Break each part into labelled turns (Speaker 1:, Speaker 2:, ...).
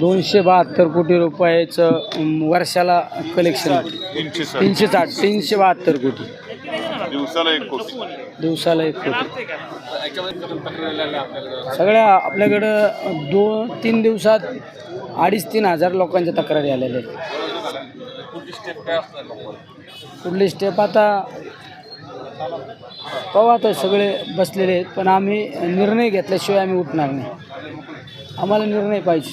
Speaker 1: दोनशे बहात्तर कोटी रुपयाचं वर्षाला कलेक्शन
Speaker 2: तीनशे साठ
Speaker 1: तीनशे बहात्तर कोटी.
Speaker 2: दिवसाला एक कोटी.
Speaker 1: दिवसाला एक कोटी. सगळ्या आपल्याकडं दोन तीन दिवसात अडीच तीन हजार लोकांच्या तक्रारी आलेल्या आहेत. पुढली स्टेप आता पाहू आता सगळे बसलेले आहेत पण आम्ही निर्णय घेतल्याशिवाय आम्ही उठणार नाही. आम्हाला निर्णय पाहिजे.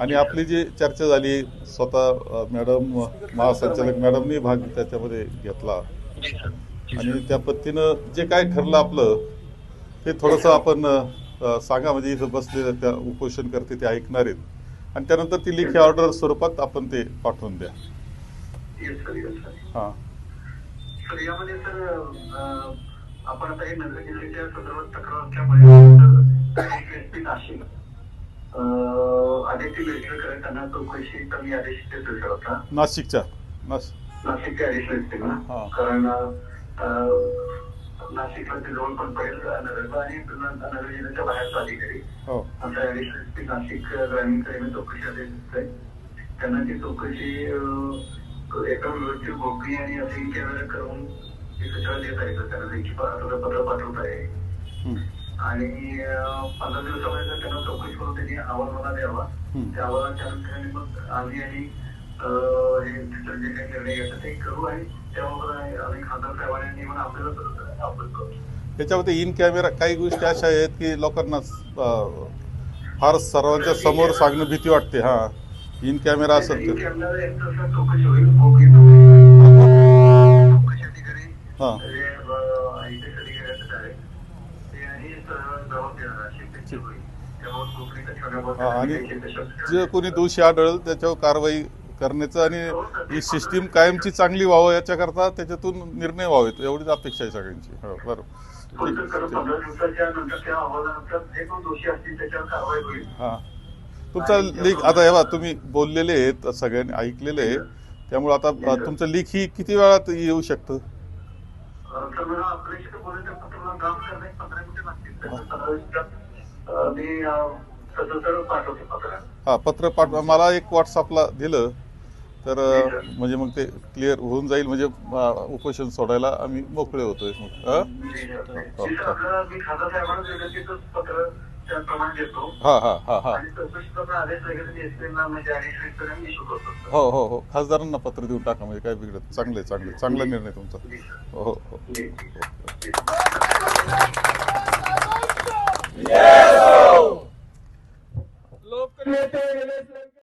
Speaker 2: आणि आपली जी चर्चा झाली स्वतः मॅडम महासंचालक मॅडमनी भाग त्याच्यामध्ये घेतला. आणि त्या पद्धतीनं जे काय ठरलं आपलं ते थोडंसं आपण सांगा म्हणजे इथं बसलेलं त्या उपोषण करते ते ऐकणार आहेत. आणि त्यानंतर ती लेखी ऑर्डर स्वरूपात आपण ते पाठवून द्या. हां.
Speaker 3: आपण आता हे नगर जिल्ह्याच्या संदर्भात तक्रार आदित्य बेलकर त्यांना चौकशी कमी आदेश देतो सर आता
Speaker 2: नाशिकच्या नाश
Speaker 3: नाशिकचे आदेश
Speaker 2: हा.
Speaker 3: ना? कारण अं, नाशिकला ते जवळ पण पडेल. नगरचा आणि नगर जिल्ह्याच्या बाहेरचा अधिकारी.
Speaker 2: हो.
Speaker 3: ऍडिशनल एस पी नाशिक ग्रामीणकडे चौकशी आदेश दिसतोय त्यांना ती चौकशी अं, एका व्यवस्थित गोपनीय आणि असे कॅमेरा करून ती सूचना देत आहे तर त्यांना लेखी पत्र पाठवत आहे. आणि पंधरा दिवसामध्ये जर त्यांना चौकशी करून त्यांनी अहवाल मला द्यावा. त्या अहवालाच्या अनुषंगाने मग आम्ही आणि हे तिथं जे काही निर्णय घ्यायचा ते करू आणि त्याबाबत आम्ही खासदार साहेबांनी नियमन आपल्याला आपण करू.
Speaker 2: त्याच्यामध्ये इन कॅमेरा काही गोष्टी अशा आहेत की लोकांना फार सर्वांच्या समोर सांगणं भीती वाटते हा. इन कॅमेरा असेल तर.
Speaker 3: चौकशी होईल
Speaker 2: हा.
Speaker 3: तशा-
Speaker 2: जे कोणी दोषी आढळल त्याच्यावर कारवाई करण्याचं आणि ही सिस्टीम कायमची चांगली व्हावं याच्याकरता त्याच्यातून निर्णय व्हावेत एवढीच अपेक्षा आहे सगळ्यांची. हो बरोबर. हा. तुमचा लीक आता हे बघा, तुम्ही बोललेले आहेत सगळ्यांनी ऐकलेले आहे त्यामुळे आता तुमचं लीक ही किती वेळात येऊ शकतं?
Speaker 3: तर मला आपल्याशी बोलायचं पंधरा मिनिटं लागतील मी पाठवते पत्र
Speaker 2: हा पत्र पाठवा मला एक व्हॉट्सअपला दिलं तर म्हणजे मग ते क्लिअर होऊन जाईल म्हणजे उपोषण सोडायला आम्ही मोकळे होतोय मग हं?
Speaker 3: देतो.
Speaker 2: हा हा हा हा.
Speaker 3: आणि आदेश वगैरे म्हणजे करतो
Speaker 2: हो हो हो. खासदारांना पत्र देऊन टाका म्हणजे काय बिघडत? चांगले चांगले चांगला निर्णय तुमचा. हो हो. हो.